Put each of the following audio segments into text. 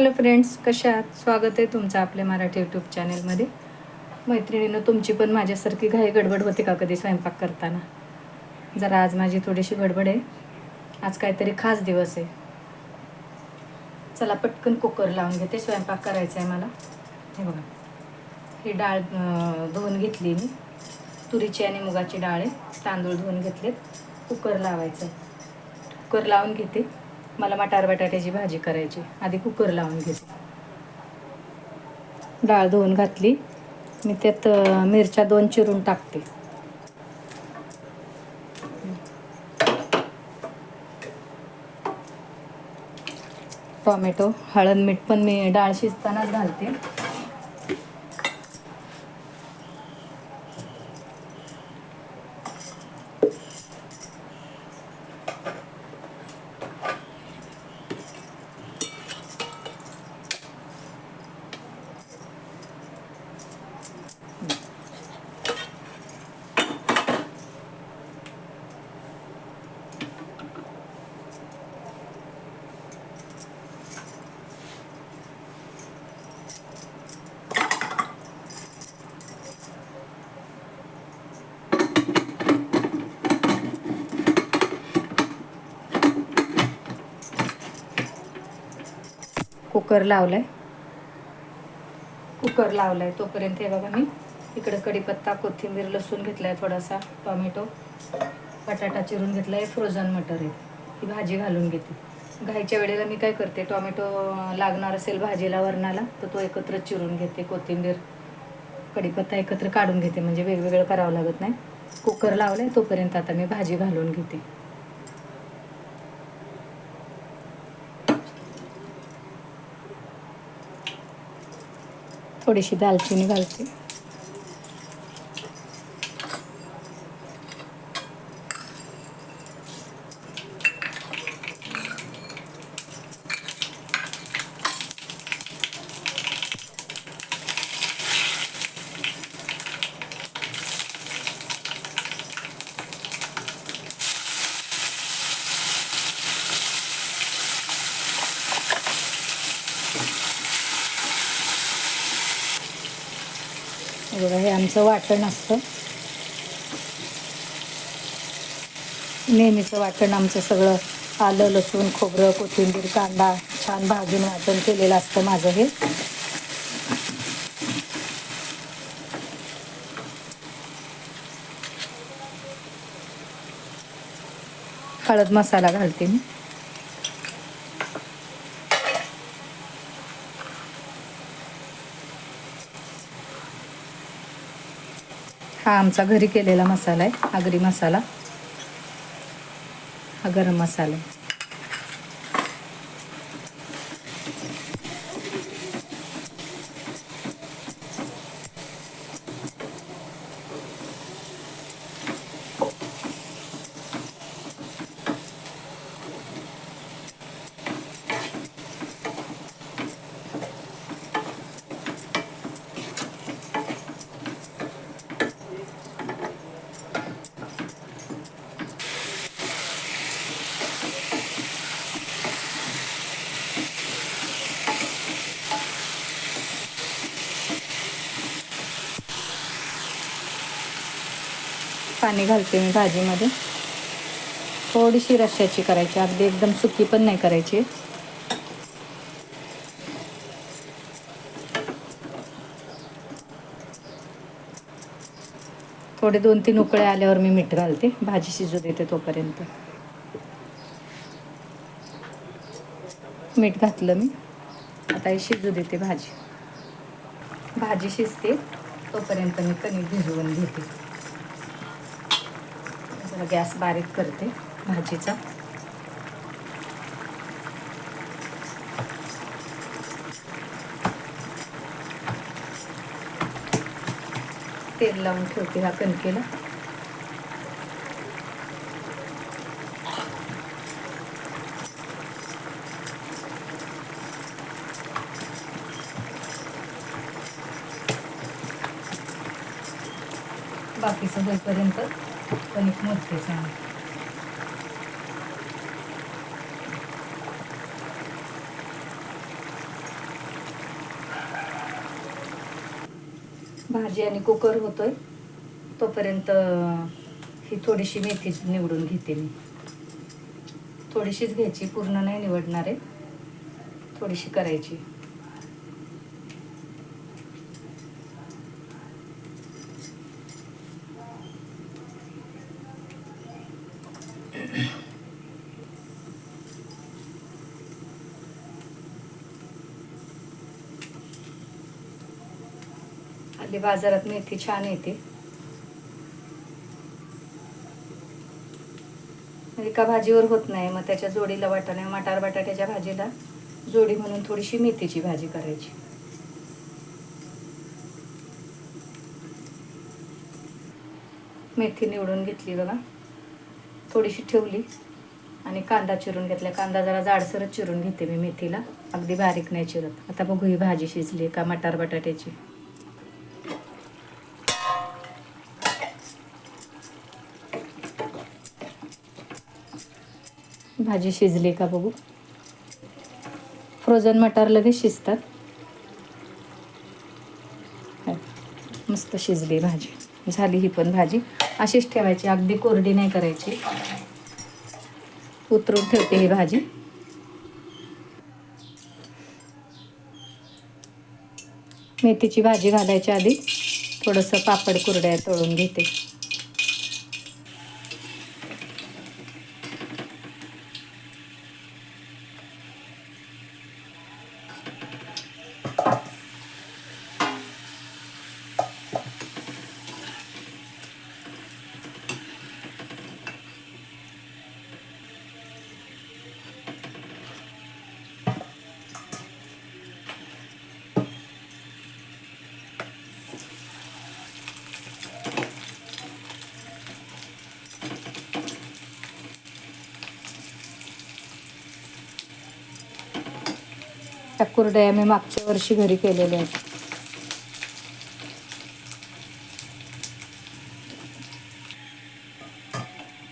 Hello friends कशा आहात स्वागत आहे तुमचं आपल्या मराठी यूट्यूब चॅनेलमध्ये मैत्रिणीनं तुमची पण माझ्यासारखी घाई गडबड होते का कधी स्वयंपाक करताना? जरा आज माझी थोडीशी गडबड आहे. आज काहीतरी खास दिवस आहे. चला पटकन कुकर लावून घेते स्वयंपाक करायचा आहे मला. हे बघा. ही डाळ धुवून घेतली मी. तुरीची आणि मुगाची डाळ आहे. तांदूळ धुवून घेतलेत. कुकर लावायचं कुकर लावून घेते. मला मटार बटाट्याची भाजी करायची. आधी कुकर लावून घेते. डाळ धुवून घातली. मी त्यात मिरच्या दोन चिरून टाकते. टॉमॅटो हळद मीठ पण मी डाळ शिजतानाच घालते. कुकर लावलाय. कुकर लावलाय तोपर्यंत हे बघा मी. इकडे कढीपत्ता कोथिंबीर लसूण घेतलाय थोडासा टॉमॅटो बटाटा चिरून घेतलाय फ्रोझन मटर आहे. ही भाजी घालून घेते. घाईच्या वेळेला मी काय करते टॉमॅटो लागणार असेल भाजीला वरणाला तर तो एकत्र चिरून घेते कोथिंबीर कढीपत्ता एकत्र काढून घेते म्हणजे वेगवेगळं करावं लागत नाही. कुकर लावलाय तोपर्यंत आता मी भाजी घालून घेते. थोडीशी दालचिनी घालते. बघा हे आमचं वाटण असतं. नेहमीचं वाटण आमचं सगळं आलं लसूण खोबरं कोथिंबीर कांदा छान भाजून वाटण केलेलं असतं माझं हे. हळद मसाला घालते मी. हा आमचा घरी केलेला मसाला आहे आगरी मसाला. हा गरम मसाला आहे. पाणी घालते मी भाजीमध्ये. थोडीशी रश्याची करायची. अगदी एकदम सुकी पण नाही करायची. थोडे दोन तीन उकळे आल्यावर मी मीठ घालते. भाजी शिजू देते तोपर्यंत. मीठ घातलं मी. आता हे शिजू देते भाजी. भाजी शिजते. तोपर्यंत मी कणिक भिजवून घेते. मग गॅस बारीक करते भाजीचा. तेल लावून ठेवते ह्या कणकेला. बाकीचं होईपर्यंत कणिक भाजी आणि कुकर होतोय. तोपर्यंत ही थोडीशी मेथी निवडून घेते मी. थोडीशीच घ्यायची पूर्ण नाही निवडणार आहे. थोडीशी करायची. हल्ली बाजारात मेथी छान येते. एका भाजीवर होत नाही मग त्याच्या जोडीला वाटाणे मटार बटाट्याच्या भाजीला जोडी म्हणून थोडीशी मेथीची भाजी करायची. मेथी निवडून घेतली बघा. थोडीशी ठेवली आणि कांदा चिरून घेतला. कांदा जरा जाडसरच चिरून घेते मी मेथीला. अगदी बारीक नाही चिरत. आता बघू ही भाजी शिजली का मटार बटाट्याची. भाजी शिजली का बघू? फ्रोझन मटार लगेच शिजतात. हो, मस्त शिजली भाजी. झाली ही पण भाजी. अशीच ठेवायची अगदी कोरडी नाही करायची. उतरून ठेवते ही भाजी. मेथीची भाजी घालायच्या आधी थोडंसं पापड कुरड्या तळून घेते. त्या कुरड्या मी मागच्या वर्षी घरी केलेल्या आहेत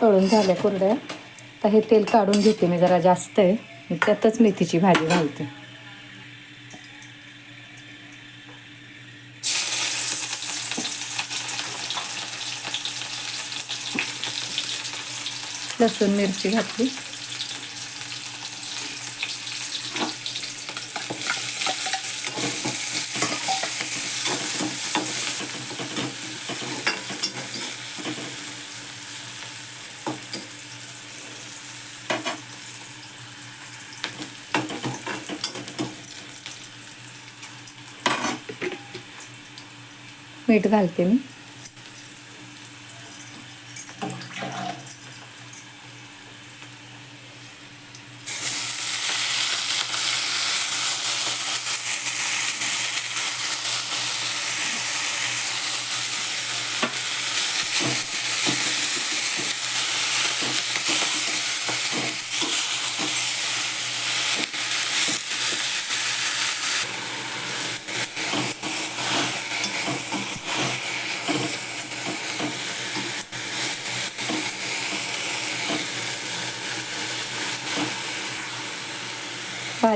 तळून झाल्या कुरड्या तर हे तेल काढून घेते मी जरा जास्त आहे. मी त्यातच मेथीची भाजी घालते. लसूण मिरची घातली. मीठ घालते मी.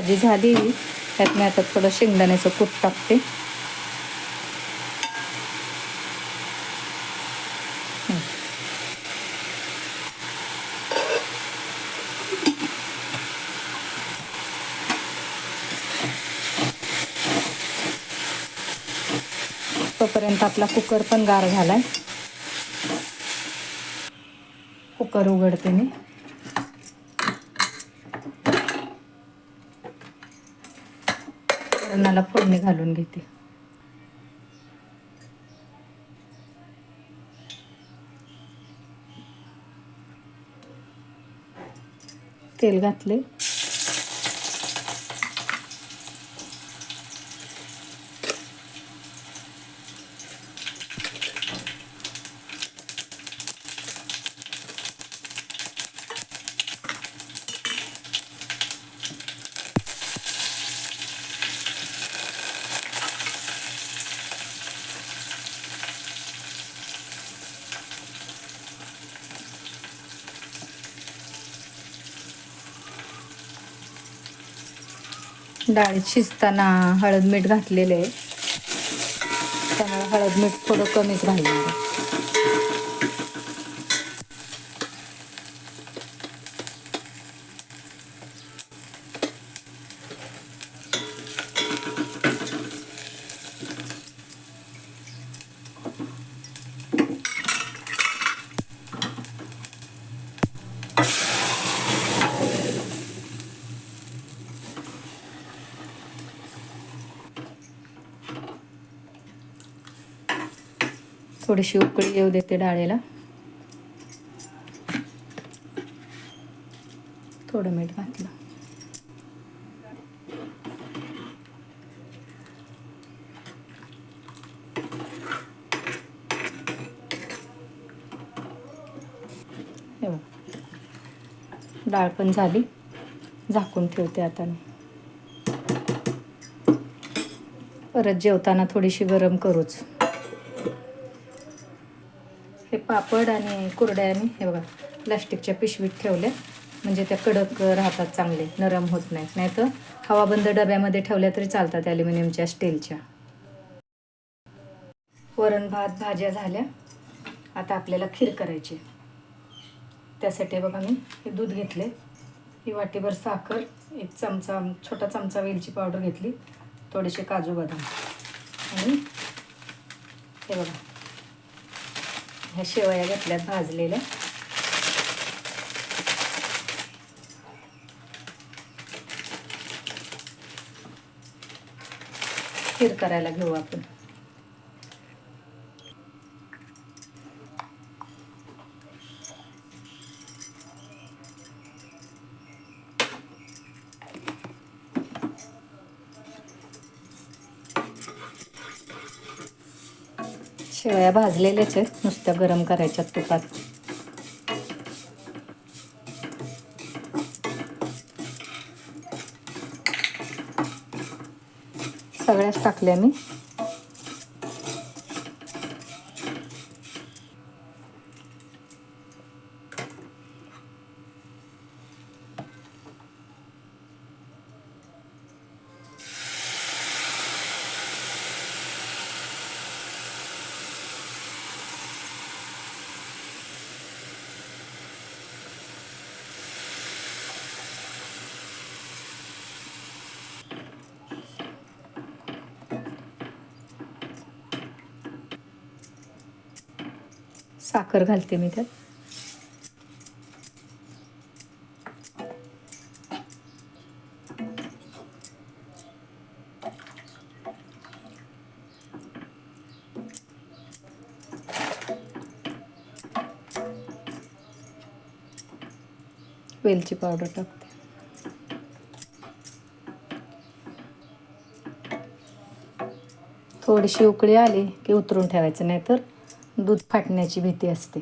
भाजी झाली. त्यात मी आता थोडं शेंगदाण्याचं कूट टाकते. तोपर्यंत आपला कुकर पण गार झालाय. कुकर उघडते मी. वरणाला फोडणी घालून घेते. तेल घातले डाळीत शिजताना हळद मीठ घातलेले आहे. त्यामुळे हळद मीठ थोडं कमीच घालणार आहे थोडीशी उकळी येऊ देते डाळीला. थोडं मीठ घातलं. डाळ पण झाली. झाकून ठेवते आता मी. परत जेवताना थोडीशी गरम करूच. हे पापड आणि कुरड्या मी हे बघा प्लास्टिकच्या पिशवीत ठेवल्या. म्हणजे त्या कडक राहतात चांगले नरम होत नाहीत. नाहीतर हवाबंद डब्यामध्ये ठेवल्या तरी चालतात ॲल्युमिनियमच्या स्टीलच्या. वरण भात भाज्या झाल्या. आता आपल्याला खीर करायची. त्यासाठी बघा मी हे दूध घेतले ही वाटीभर साखर एक चमचा छोटा चमचा वेलची पावडर घेतली. थोडेसे काजू बदाम. आणि हे बघा ह्या शेवया घेतल्यात भाजलेल्या. खीर करायला घेऊ आपण. शेवया भाजलेल्याच आहेत. नुसत्या गरम करायच्या तुपात. सगळ्याच टाकल्या मी. साखर घालते मी त्यात. वेलची पावडर टाकते. थोडीशी उकळी आली की उतरून ठेवायचं नाही तर दूध फाटण्याची भीती असते.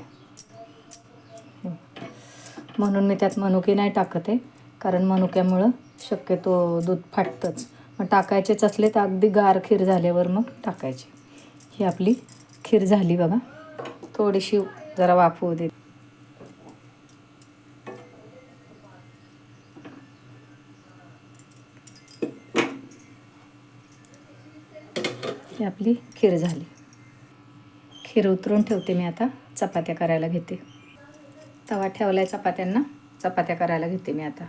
म्हणून मी त्यात मनुके नाही टाकत आहे. कारण मनुक्यामुळं शक्यतो दूध फाटतंच. मग टाकायचेच असले तर अगदी गार खीर झाल्यावर मग टाकायचे. ही आपली खीर झाली बघा. थोडीशी जरा वाफवू दे. ही आपली खीर झाली. खीर उतरून ठेवते मी आता. चपात्या करायला घेते. तवा ठेवला आहे चपात्यांना. चपात्या करायला घेते मी आता.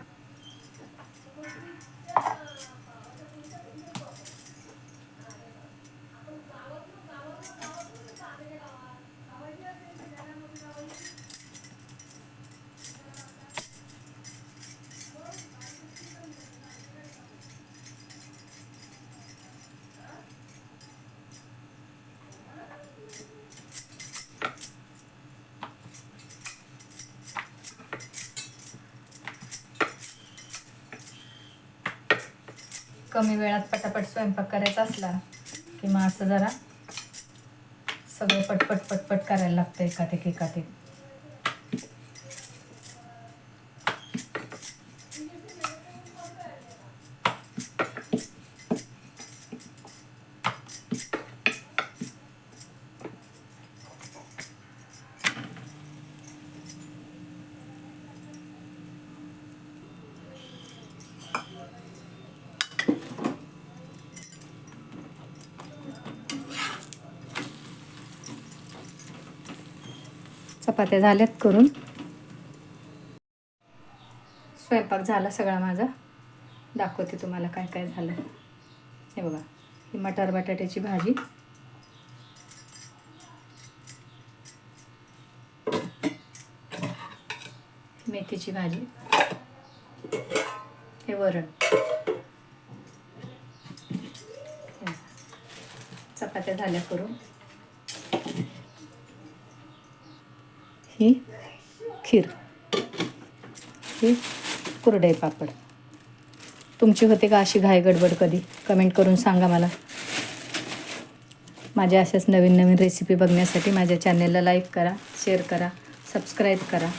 कमी वेळात पटापट स्वयंपाक करायचा असला की मग असं जरा सगळं पटपट पटपट करायला लागतं एकात एक एकात एक चपात्या झाल्यात करून. स्वयंपाक झाला सगळा माझा. दाखवते तुम्हाला काय काय झालं. हे बघा ही मटार बटाट्याची भाजी. मेथीची भाजी. हे वरण. चपात्या झाल्या करून. ही खीर. ही कुरडई पापड. तुमची होते का अशी घाय गडबड कधी? कमेंट करून सांगा मला. माझ्या अशाच नवीन नवीन रेसिपी बघण्यासाठी माझ्या चॅनेलला लाईक करा शेअर करा सबस्क्राईब करा.